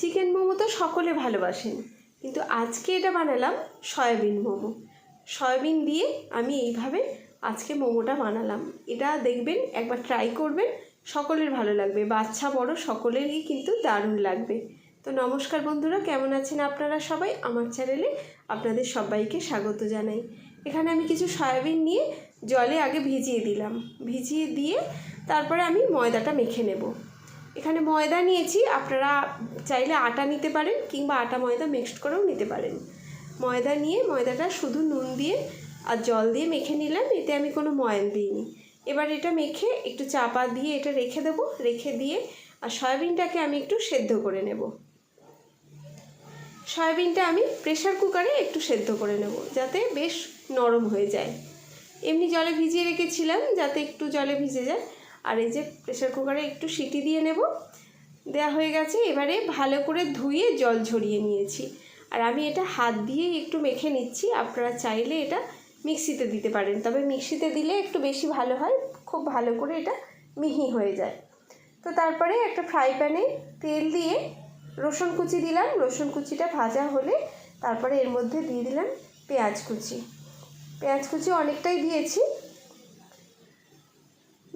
Chicken momo তো সকলে ভালোবাসেন। কিন্তু আজকে এটা বানালাম সয়াবিন মোমো। সয়াবিন দিয়ে আমি এইভাবে আজকে মোমোটা বানালাম। এটা দেখবেন, একবার ট্রাই করবেন, সকলের ভালো লাগবে। বাচ্চা, বড়, সকলেরই কিন্তু দারুণ লাগবে। তো নমস্কার বন্ধুরা, কেমন আছেন আপনারা সবাই? আমার চ্যানেলে আপনাদের সবাইকে স্বাগত জানাই। এখানে আমি কিছু সয়াবিন নিয়ে জলে আগে ভিজিয়ে দিলাম। ভিজিয়ে দিয়ে তারপরে আমি ময়দাটা মেখে নেব। এখানে ময়দা নিয়েছি, আপনারা চাইলে আটা নিতে পারেন কিংবা আটা ময়দা মিক্সড করেও নিতে পারেন। ময়দা নিয়ে, ময়দাটা শুধু নুন দিয়ে আর জল দিয়ে মেখে নিলাম, এতে আমি কোনো ময়ান দিইনি। এবার এটা মেখে একটু চাপা দিয়ে এটা রেখে দেবো, রেখে দিয়ে আর সয়াবিনটাকে আমি একটু সেদ্ধ করে নেব। সয়াবিনটা আমি প্রেশার কুকারে একটু সেদ্ধ করে নেব, যাতে বেশ নরম হয়ে যায়। এমনি জলে ভিজিয়ে রেখেছিলাম, যাতে একটু জলে ভিজে যায়। আর এই যে প্রেশার কুকারে একটু সিটি দিয়ে নেব। দেওয়া হয়ে গেছে, এবারে ভালো করে ধুয়ে জল ঝরিয়ে নিয়েছি। আর আমি এটা হাত দিয়ে একটু মেখে নিচ্ছি, আপনারা চাইলে এটা মিক্সিতে দিতে পারেন। তবে মিক্সিতে দিলে একটু বেশি ভালো হয়, খুব ভালো করে এটা মিহি হয়ে যায়। তো তারপরে একটা ফ্রাই প্যানে তেল দিয়ে রসুন কুচি দিলাম। রসুন কুচিটা ভাজা হলে তারপরে এর মধ্যে দিয়ে দিলাম পেঁয়াজ কুচি। পেঁয়াজ কুচি অনেকটাই দিয়েছি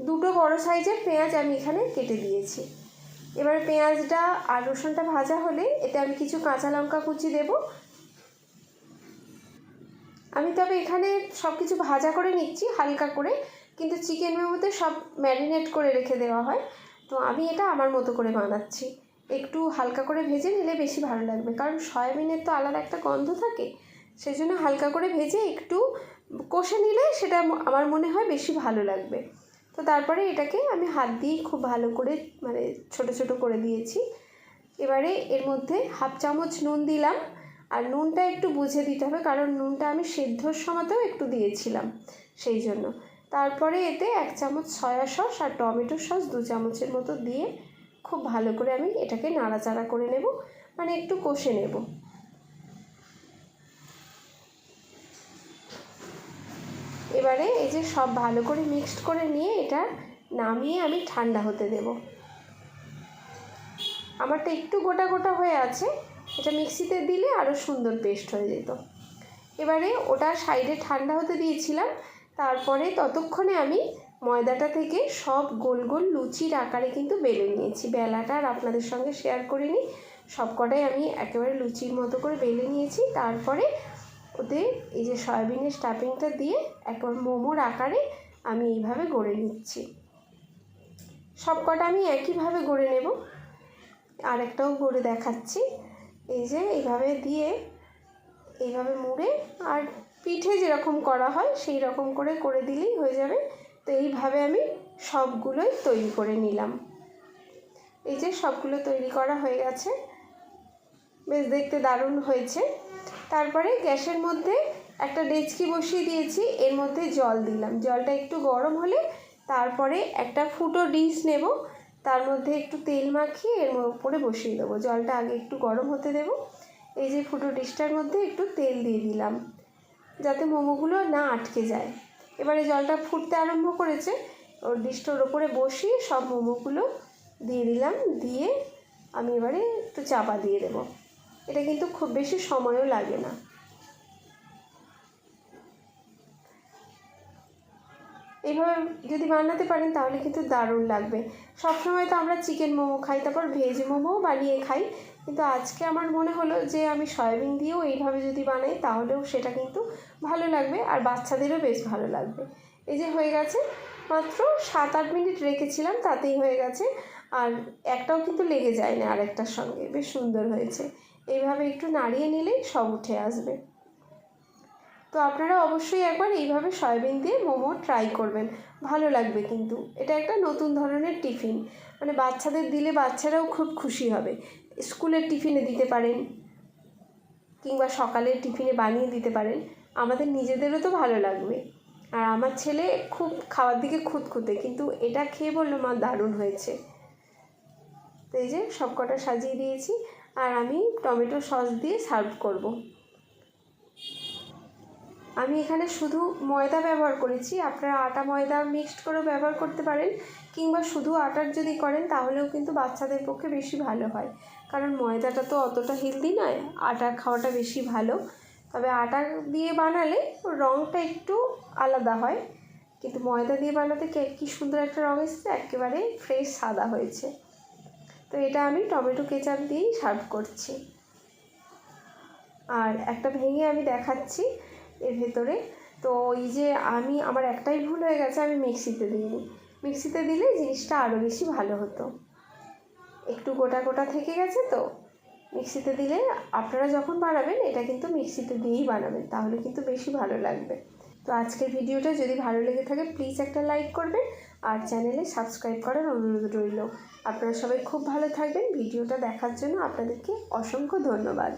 দুটো বড় সাইজের পেঁয়াজ আমি এখানে কেটে দিয়েছি। এবার পেঁয়াজটা আর রসুনটা ভাজা হলে এতে আমি কিছু কাঁচা লঙ্কা কুচি দেব। আমি তবে এখানে সব কিছু ভাজা করে নিচ্ছি, হালকা করে, কিন্তু চিকেন মেমোতে সব ম্যারিনেট করে রেখে দেওয়া হয়। তো আমি এটা আমার মতো করে বানাচ্ছি। একটু হালকা করে ভেজে নিলে বেশি ভালো লাগবে, কারণ সয়াবিনের তো আলাদা একটা গন্ধ থাকে সেই জন্য হালকা করে ভেজে একটু কষে নিলে সেটা আমার মনে হয় বেশি ভালো লাগবে। তো তারপরে এটাকে আমি হাত দিয়েই খুব ভালো করে মানে ছোট ছোট করে দিয়েছি। এবারে এর মধ্যে হাফ চামচ নুন দিলাম। আর নুনটা একটু বুঝে দিতে হবে, কারণ নুনটা আমি সেদ্ধর সময়তেও একটু দিয়েছিলাম সেই জন্য। তারপরে এতে এক চামচ সয়া সস আর টমেটো সস দু চামচের মতো দিয়ে খুব ভালো করে আমি এটাকে নাড়াচাড়া করে নেব মানে একটু কষে নেব। এবারে এই যে সব ভালো করে মিক্সড করে নিয়ে এটা নামিয়ে আমি ঠান্ডা হতে দেব। আমারটা একটু গোটা গোটা হয়ে আছে, এটা মিক্সিতে দিলে আরও সুন্দর পেস্ট হয়ে যেত। এবারে ওটা সাইডে ঠান্ডা হতে দিয়েছিলাম, তারপরে ততক্ষণে আমি ময়দাটা থেকে সব গোল গোল লুচির আকারে কিন্তু বেলে নিয়েছি। বেলাটা আর আপনাদের সঙ্গে শেয়ার করিনি সব কটাই আমি একেবারে লুচির মতো করে বেলে নিয়েছি, তারপরে ওতে এই যে সয়াবিনের স্টাফিংটা দিয়ে একবার মোমোর আকারে আমি এইভাবে গড়ে নিচ্ছি। সব কটা আমি একইভাবে গড়ে নেব। আর একটাও গড়ে দেখাচ্ছি। এই যে এইভাবে দিয়ে এইভাবে মুড়ে আর পিঠে যেরকম করা হয় সেই রকম করে করে দিলেই হয়ে যাবে। তো এইভাবে আমি সবগুলোই তৈরি করে নিলাম। এই যে সবগুলো তৈরি করা হয়ে গেছে। বেশ দেখতে দারুণ হয়েছে। তারপরে গ্যাসের মধ্যে একটা ডেচকি বসিয়ে দিয়েছি, এর মধ্যে জল দিলাম। জলটা একটু গরম হলে তারপরে একটা ফুটো ডিশ নেব, তার মধ্যে একটু তেল মাখিয়ে এর উপরে বসিয়ে দেবো। জলটা আগে একটু গরম হতে দেব। এই যে ফুটো ডিশটার মধ্যে একটু তেল দিয়ে দিলাম, যাতে মোমোগুলো না আটকে যায়। এবারে জলটা ফুটতে আরম্ভ করেছে ওর ডিশটার ওপরে বসিয়ে সব মোমোগুলো দিয়ে দিলাম, দিয়ে আমি এবারে একটু চাপা দিয়ে দেবো। এটা কিন্তু খুব বেশি সময়ও লাগে না। এইভাবে যদি বানাতে পারেন তাহলে কিন্তু দারুণ লাগবে। সবসময় তো আমরা চিকেন মোমো খাই, তারপর ভেজ মোমোও বানিয়ে খাই। কিন্তু আজকে আমার মনে হলো যে আমি সয়াবিন দিয়েও এইভাবে যদি বানাই তাহলেও সেটা কিন্তু ভালো লাগবে আর বাচ্চাদেরও বেশ ভালো লাগবে। এই যে হয়ে গেছে, মাত্র সাত আট মিনিট রেখেছিলাম, তাতেই হয়ে গেছে। আর একটাও কিন্তু লেগে যায় না আরেকটার সঙ্গে, বেশ সুন্দর হয়েছে। এইভাবে একটু নাড়িয়ে নিলেই সব উঠে আসবে। তো আপনারা অবশ্যই একবার এইভাবে সয়াবিন দিয়ে মোমো ট্রাই করবেন। ভালো লাগবে কিন্তু। এটা একটা নতুন ধরনের টিফিন। মানে বাচ্চাদের দিলে বাচ্চারাও খুব খুশি হবে। স্কুলের টিফিনে দিতে পারেন কিংবা সকালের টিফিনে বানিয়ে দিতে পারেন। আমাদের নিজেদেরও তো ভালো লাগবে। আর আমার ছেলে খুব খাওয়ার দিকে খুঁতখুঁতে, কিন্তু এটা খেয়ে বলল, মা, দারুণ হয়েছে। তো এই যে সব কটা সাজিয়ে দিয়েছি। আর আমি টমেটো সস দিয়ে সার্ভ করব। আমি এখানে শুধু ময়দা ব্যবহার করেছি। আপনারা আটা ময়দা মিক্সড করেও ব্যবহার করতে পারেন, কিংবা শুধু আটার যদি করেন, তাহলেও কিন্তু বাচ্চাদের পক্ষে বেশি ভালো হয়। কারণ ময়দাটা তো অতটা হেলদি নয়, আটা খাওয়াটা বেশি ভালো। তবে আটা দিয়ে বানালে রঙটা একটু আলাদা হয়। কিন্তু ময়দা দিয়ে বানাতে কে, কী সুন্দর একটা রঙ এসেছে, একেবারে ফ্রেশ সাদা হয়েছে। তো এটা আমি টমেটো কেচাপ দিয়েই সার্ভ করছি। আর একটা ভেঙে আমি দেখাচ্ছি এর ভেতরে। তো এই যে আমি, আমার একটাই ভুল হয়ে গেছে, আমি মিক্সিতে দিইনি। মিক্সিতে দিলে জিনিসটা আরও বেশি ভালো হতো। একটু গোটা গোটা থেকে গেছে তো। মিক্সিতে দিলে আপনারা যখন বানাবেন, এটা কিন্তু মিক্সিতে দিয়েই বানাবেন, তাহলে কিন্তু বেশি ভালো লাগবে। তো আজকের ভিডিওটা যদি ভালো লেগে থাকে প্লিজ একটা লাইক করবেন। আর চ্যানেলে সাবস্ক্রাইব করার অনুরোধ রইল। আপনারা সবাই খুব ভালো থাকবেন। ভিডিওটা দেখার জন্য আপনাদেরকে অসংখ্য ধন্যবাদ।